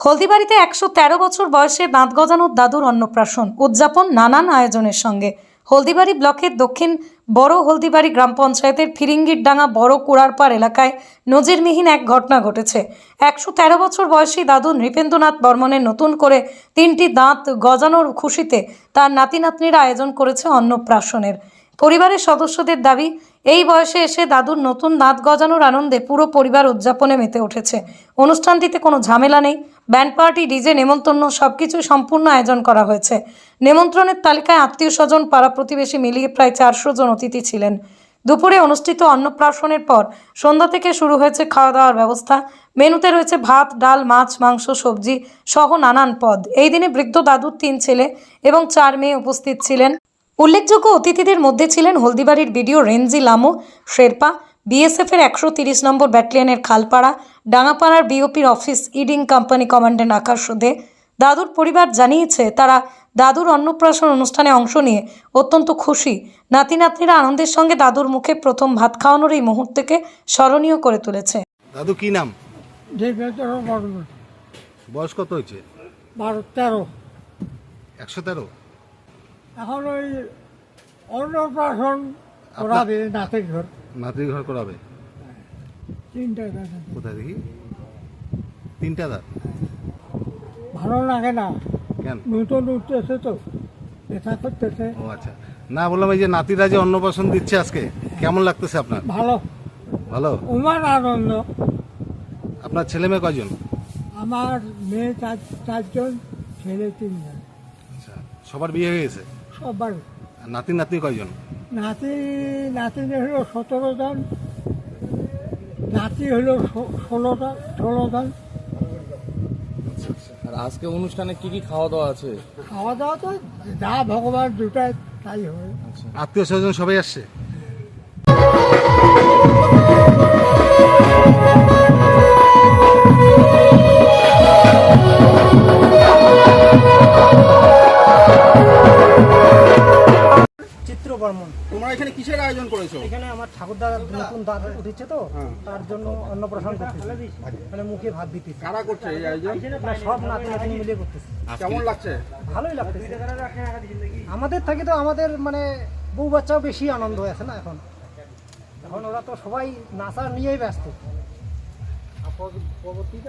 হলদিবাড়িতে একশো তেরো বছর বয়সে দাঁত গজানোর দাদুর অন্নপ্রাশন উদযাপন নানান আয়োজনের সঙ্গে। হলদিবাড়ি ব্লকের দক্ষিণ বড় হলদিবাড়ি গ্রাম পঞ্চায়েতের ফিরিঙ্গির ডাঙা বড় কুড়ারপাড় এলাকায় নজিরবিহীন এক ঘটনা ঘটেছে। একশো তেরো বছর বয়সী দাদু নৃপেন্দ্রনাথ বর্মনের নতুন করে তিনটি দাঁত গজানোর খুশিতে তার নাতি নাতনিরা আয়োজন করেছে অন্নপ্রাশনের। পরিবারের সদস্যদের দাবি এই বয়সে এসে দাদুর নতুন দাঁত গজানোর আনন্দে পুরো পরিবার উদযাপনে মেতে উঠেছে। অনুষ্ঠানটিতে কোনো ঝামেলা নেই। ব্যান্ড পার্টি, ডিজে, নেমন্তন্ন সবকিছু সম্পূর্ণ আয়োজন করা হয়েছে। নেমন্ত্রণের তালিকায় আত্মীয় স্বজন পাড়া প্রতিবেশী মিলিয়ে প্রায় চারশো জন অতিথি ছিলেন। দুপুরে অনুষ্ঠিত অন্নপ্রাশনের পর সন্ধ্যা থেকে শুরু হয়েছে খাওয়া দাওয়ার ব্যবস্থা। মেনুতে রয়েছে ভাত, ডাল, মাছ, মাংস, সবজি সহ নানান পদ। এই দিনে বৃদ্ধ দাদুর তিন ছেলে এবং চার মেয়ে উপস্থিত ছিলেন। উল্লেখযোগ্য অতিথিদের মধ্যে ছিলেন হলদিবাড়ির বিডিও রেঞ্জি লামো শেরপা বিএসএফের একশো তিরিশ নম্বর ব্যাটালিয়নের খালপাড়া ডাঙাপাড়ার বিওপির অফিস ইডিং কোম্পানি কমান্ড্যান্ট আকাশ দে। দাদুর পরিবার জানিয়েছে তারা দাদুর অন্নপ্রাশন অনুষ্ঠানে অংশ নিয়ে অত্যন্ত খুশি। নাতি নাতনিরা আনন্দের সঙ্গে দাদুর মুখে প্রথম ভাত খাওয়ানোর এই মুহূর্তকে স্মরণীয় করে তুলেছে। দাদু কি নাম? বয়স কত হয়েছে? বারো তেরো। একশো তেরো? এখন ওই অন্নপ্রাশন করাবে নাতের ঘর। নাতির ঘর করাবে? তিনটা গাছ। কোথায় দেখি? তিনটা দাঁত ভালো লাগে না। কেন? নতুন উঠতেছে তো ব্যথা করতেছে। ও আচ্ছা। না বললাম এই যে নাতিরা যে অন্নপ্রাশন দিচ্ছে আজকে কেমন লাগতেছে আপনার? ভালো। ভালো? আমার আনন্দ। আপনার ছেলে মেয়ে কয়জন আমার মেয়ে চার চারজন ছেলে তিনজন। আচ্ছা। সবার বিয়ে হয়ে গেছে? সবার আর নাতি নাতনি কয়জন? নাতি নাতিনে হলো সতেরো জন নাতি হলো ষোলোটা ষোলো জন ষোলো আর আজকে অনুষ্ঠানে কি কি খাওয়া দাওয়া আছে? খাওয়া দাওয়া তো যা ভগবান দুটাই তাই হয়। আত্মীয় স্বজন সবাই আসছে? এখানে কিসের আয়োজন করেছ? এখানে আমার ঠাকুরদার নতুন দাঁত উঠেছে তো তার জন্য অন্নপ্রাশন করতেছি। মানে মুখে ভাত দিতেছি। কারা করছে এই আয়োজন? সব নাতি নাতনি মিলিয়ে করতেছি কেমন লাগছে? ভালোই লাগতেছে। আমাদের থেকে তো আমাদের মানে বউ বাচ্চাও বেশি আনন্দ আছে না এখন? এখন ওরা তো সবাই নাচা নিয়েই ব্যস্ত।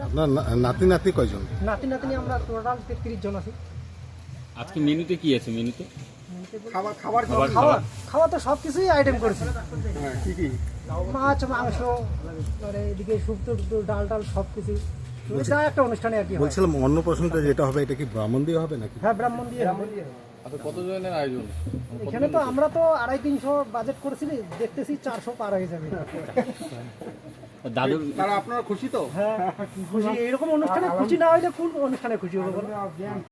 আপনার নাতি নাতনি কয়জন? নাতি নাতনি আমরা টোটাল তেত্রিশ জন আছি। আজকে মেনুতে কি আছে মেনুতে? খাবার খাবার কি? খাওয়া তো সব কিছুই আইটেম করেছি। হ্যাঁ, কি কি? মাছ মাংস মানে এদিকে শুক্তো টুক্তো ডাল টাল সব কিছু যা একটা অনুষ্ঠানে আর কি। বলছিলাম অন্নপ্রাশনটা যেটা হবে এটা কি ব্রাহ্মণ দিয়ে হবে নাকি? হ্যাঁ ব্রাহ্মণ দিয়ে আচ্ছা কতজনের আয়োজন? এখানে তো আমরা তো আড়াই তিনশো বাজেট করেছিলি দেখতেছি চারশো পার হয়ে যাবে। তারা আপনারা খুশি তো? হ্যাঁ খুশি। এইরকম অনুষ্ঠানে খুশি না হইলে কোন অনুষ্ঠানে খুশি হবে বলো?